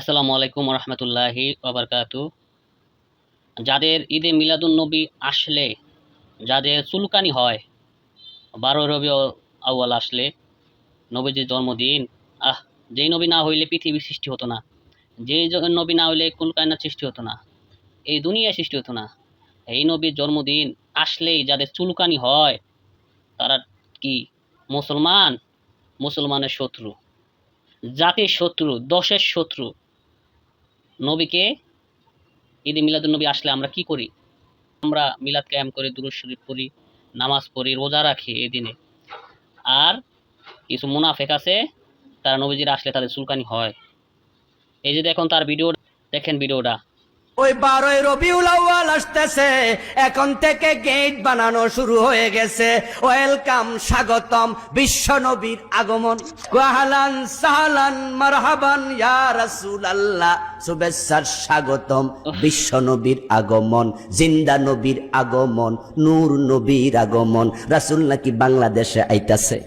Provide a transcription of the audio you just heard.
আসসালামু আলাইকুম রহমতুল্লাহি ওবরকাতু। যাদের ঈদে মিলাদুন নবী আসলে, যাদের চুলকানি হয় বারো রবি আউয়াল আসলে, নবীজির জন্মদিন, আহ, যেই নবী না হইলে পৃথিবীর সৃষ্টি হতো না, যেই নবী না হইলে কুলকায়নার সৃষ্টি হতো না, এই দুনিয়ায় সৃষ্টি হতো না, এই নবীর জন্মদিন আসলেই যাদের চুলকানি হয়, তারা কি মুসলমান? মুসলমানের শত্রু, জাতির শত্রু, দশের শত্রু নবীকে ঈদে মিলাদুল নবী আসলে আমরা কি করি? আমরা মিলাদ ক্যাম করি দুরুস শরীফ পড়ি, নামাজ পড়ি, রোজা রাখি এই দিনে। আর কিছু মুনাফেক আছে, তারা নবীজির আসলে তাদের চুলকানি হয়। এই যে দেখুন তার ভিডিও দেখেন ভিডিওটা ওই বারোই রবিউল আউয়াল আসতেছে। এখন থেকে গেট বানানো শুরু হয়ে গেছে। ওয়েলকাম, স্বাগতম বিশ্ব নবীর আগমন। ওয়াহালান, সাহালান, মারহাবান, ইয়া রাসূল আল্লাহ শুভেচ্ছার স্বাগতম বিশ্ব নবীর আগমন, জিন্দা নবীর আগমন, নূর নবীর আগমন। রাসূল নাকি বাংলাদেশে আইতাছে।